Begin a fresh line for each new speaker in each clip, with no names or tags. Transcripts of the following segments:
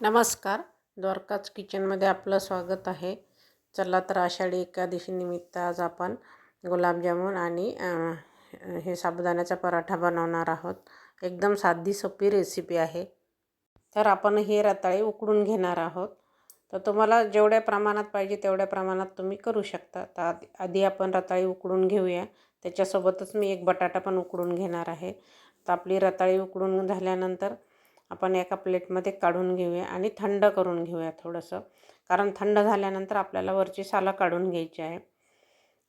नमस्कार. द्वारकाच किचनमध्ये आपलं स्वागत आहे. चला तर आषाढी एकादशीनिमित्त आज आपण गुलाबजामुन आणि हे साबुदाण्याचा पराठा बनवणार आहोत. एकदम साधी सोपी रेसिपी आहे. तर आपण हे रताळे उकडून घेणार आहोत. तर तुम्हाला जेवढ्या प्रमाणात पाहिजे तेवढ्या प्रमाणात तुम्ही करू शकता. तर आधी आधी आपण रताळी उकडून घेऊया. त्याच्यासोबतच मी एक बटाटा पण उकडून घेणार आहे. तर आपली रताळी उकडून झाल्यानंतर आपण एका प्लेटमध्ये काढून घेऊया आणि थंड करून घेऊया थोडंसं. कारण थंड झाल्यानंतर आपल्याला वरची सालं काढून घ्यायची आहे.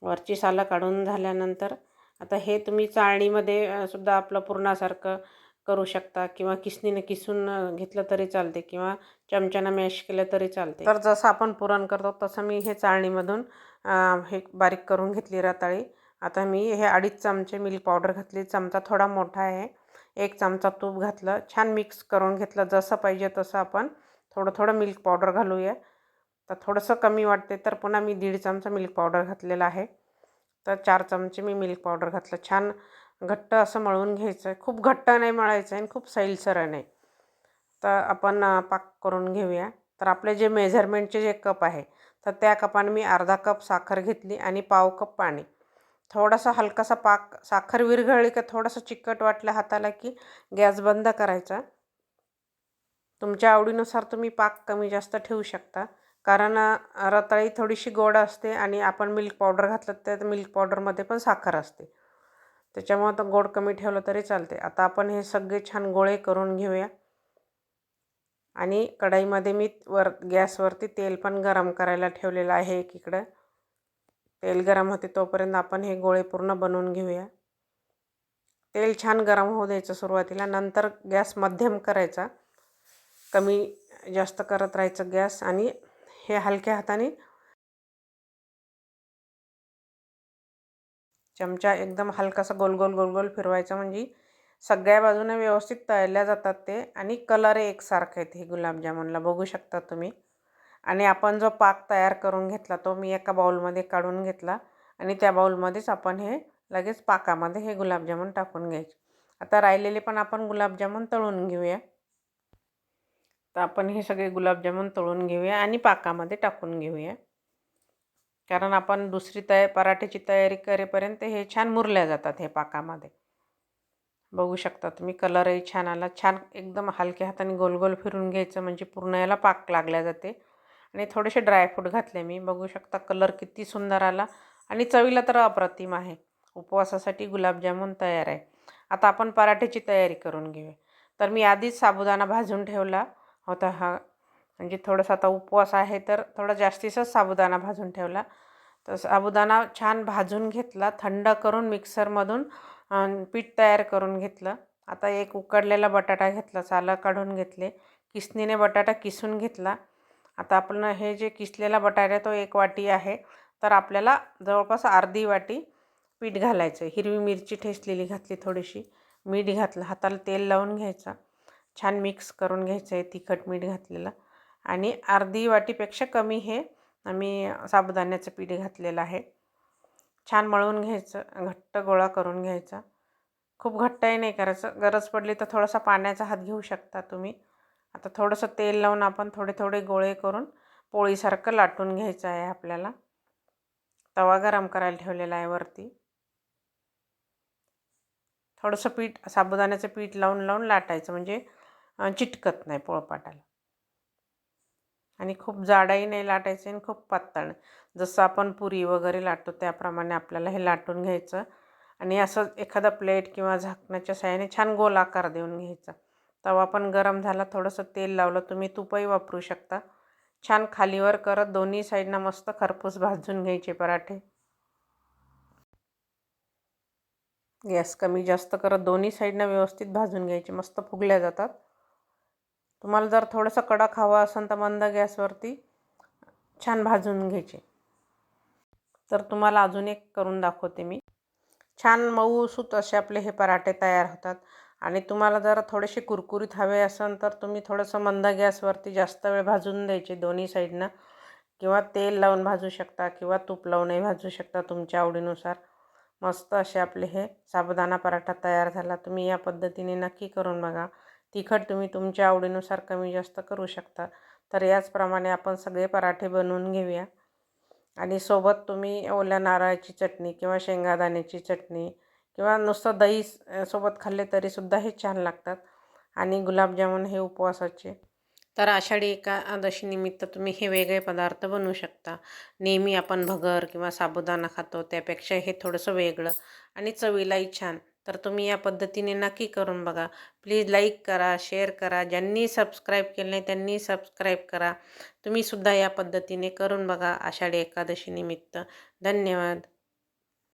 वरची सालं काढून झाल्यानंतर आता हे तुम्ही चाळणीमध्ये सुद्धा आपलं पुरणासारखं करू शकता किंवा किसनीने किसून घेतलं तरी चालते किंवा चमच्यानं मॅश केलं तरी चालते. तर जसं आपण पुरण करतो तसं मी हे चाळणीमधून हे बारीक करून घेतली रताळी. आता मी हे अडीच चमचे मिल्क पावडर घातली. चमचा थोडा मोठा आहे. एक चमचा तूप घातलं छान मिक्स करून घेतलं जसं पाहिजे तसं आपण थोडं थोडं मिल्क पावडर घालूया. तर थोडंसं कमी वाटते तर पुन्हा मी दीड चमचा मिल्क पावडर घातलेला आहे. तर चार चमचे मी मिल्क पावडर घातलं. छान घट्ट असं मळून घ्यायचं आहे खूप घट्ट नाही मळायचं आहे आणि खूप सैलसर नाही तर आपण पाक करून घेऊया. तर आपले जे मेझरमेंटचे जे कप आहे तर त्या कपाने मी अर्धा कप साखर घेतली आणि पाव कप पाणी. थोडासा हलकासा पाक साखर विरघळली का थोडंसं चिकट वाटलं हाताला की गॅस बंद करायचा. तुमच्या आवडीनुसार तुम्ही पाक कमी जास्त ठेवू शकता. कारण रताळी थोडीशी गोड असते आणि आपण मिल्क पावडर घातलं तर मिल्क पावडरमध्ये पण साखर असते. त्याच्यामुळं तर गोड कमी ठेवलं तरी चालते. आता आपण हे सगळे छान गोळे करून घेऊया. आणि कढईमध्ये मी वर गॅसवरती तेल पण गरम करायला ठेवलेलं आहे एकीकडं. तेल गरम होते तोपर्यंत आपण हे गोळे पूर्ण बनवून घेऊया. तेल छान गरम होऊ द्यायचं सुरुवातीला नंतर गॅस मध्यम करायचा. कमी जास्त करत राहायचं गॅस आणि हे हलक्या हाताने चमचा एकदम हलकासा गोल गोल गोल गोल फिरवायचा म्हणजे सगळ्या बाजूने व्यवस्थित तळल्या जातात ते आणि कलर एकसारखे आहेत हे गुलाबजामुनला. बघू शकता तुम्ही. आणि आपण जो पाक तयार करून घेतला तो मी एका बाऊलमध्ये काढून घेतला आणि त्या बाऊलमध्येच आपण हे लगेच पाकामध्ये हे गुलाबजामुन टाकून घ्यायचे. आता राहिलेले पण आपण गुलाबजामुन तळून घेऊया. तर आपण हे सगळे गुलाबजामुन तळून घेऊया आणि पाकामध्ये टाकून घेऊया. कारण आपण दुसरी तया पराठ्याची तयारी करेपर्यंत हे छान मुरल्या जातात हे पाकामध्ये. बघू शकता तुम्ही कलरही छान आला. छान एकदम हलक्या हाताने गोल गोल फिरून घ्यायचं म्हणजे पूर्ण याला पाक लागल्या जाते. आणि थोडेसे ड्रायफ्रूट घातले मी. बघू शकता कलर किती सुंदर आला. आणि चवीला तर अप्रतिम आहे. उपवासासाठी गुलाबजामुन तयार आहे. आता आपण पराठ्याची तयारी करून घेऊया. तर मी आधीच साबुदाणा भाजून ठेवला होता हा. म्हणजे थोडंसं आता उपवास आहे तर थोडा जास्तीसच साबुदाणा भाजून ठेवला. तर साबुदाणा छान भाजून घेतला. थंड करून मिक्सरमधून पीठ तयार करून घेतलं. आता एक उकडलेला बटाटा घेतला. सालं काढून घेतले. किसनीने बटाटा किसून घेतला. आता आपण हे जे किसलेला बटाटा तो एक वाटी आहे. तर आपल्याला जवळपास अर्धी वाटी पीठ घालायचं हिरवी मिरची ठेचलेली घातली थोडीशी. मीठ घातलं. हाताला तेल लावून घ्यायचा. छान मिक्स करून घ्यायचं आहे तिखट मीठ घातलेलं. आणि अर्धी वाटीपेक्षा कमी हे आम्ही साबुदाण्याचं पीठ घातलेलं आहे. छान मळून घ्यायचं. घट्ट गोळा करून घ्यायचा. खूप घट्टही नाही करायचं. गरज पडली तर थोडासा पाण्याचा हात घेऊ शकता तुम्ही. आता थोडंसं तेल लावून आपण थोडे थोडे गोळे करून पोळीसारखं लाटून घ्यायचं आहे आपल्याला. तवा गरम करायला ठेवलेला आहे वरती. थोडंसं पीठ साबुदाण्याचं पीठ लावून लावून लाटायचं म्हणजे चिटकत नाही पोळपाटाला. आणि खूप जाडाही नाही लाटायचं आणि खूप पातळ. जसं आपण पुरी वगैरे लाटतो त्याप्रमाणे आपल्याला हे लाटून घ्यायचं. आणि असं एखादा प्लेट किंवा झाकण्याच्या साह्याने छान गोल आकार देऊन घ्यायचा. तवा पण गरम झाला थोडंसं तेल लावलं. तुम्ही तुपही वापरू शकता. छान खालीवर करत दोन्ही साईडनं मस्त खरपूस भाजून घ्यायचे पराठे. गॅस कमी जास्त करत दोन्ही साईडनं व्यवस्थित भाजून घ्यायचे. मस्त फुगल्या जातात. तुम्हाला जर थोडंसं कडक हवा असेल तर मंद गॅसवरती छान भाजून घ्यायचे. तर तुम्हाला अजून एक करून दाखवते मी. छान मऊसूत असे आपले हे पराठे तयार होतात. आणि तुम्हाला जर थोडेसे कुरकुरीत हवे असेल तर तुम्ही थोडंसं मंद गॅसवरती जास्त वेळ भाजून द्यायचे दोन्ही साईडनं. किंवा तेल लावून भाजू शकता किंवा तूप लावूनही भाजू शकता तुमच्या आवडीनुसार. मस्त असे आपले हे साबुदाणा पराठा तयार झाला. तुम्ही या पद्धतीने नक्की करून बघा. तिखट तुम्ही तुमच्या आवडीनुसार कमी जास्त करू शकता. तर याचप्रमाणे आपण सगळे पराठे बनवून घेऊया. आणि सोबत तुम्ही ओल्या नारळाची चटणी किंवा शेंगादाण्याची चटणी किंवा नुसतं दही सोबत खाल्ले तरीसुद्धा हे छान लागतात. आणि गुलाबजामुन हे उपवासाचे. तर आषाढी एकादशीनिमित्त तुम्ही हे वेगळे पदार्थ बनवू शकता. नेहमी आपण भगर किंवा साबुदाणा खातो त्यापेक्षा हे थोडंसं वेगळं आणि चवीलाही छान. तर तुम्ही या पद्धतीने नक्की करून बघा. प्लीज लाईक करा शेअर करा. ज्यांनी सबस्क्राईब केलं नाही त्यांनी सबस्क्राईब करा. तुम्हीसुद्धा या पद्धतीने करून बघा आषाढी एकादशीनिमित्त धन्यवाद.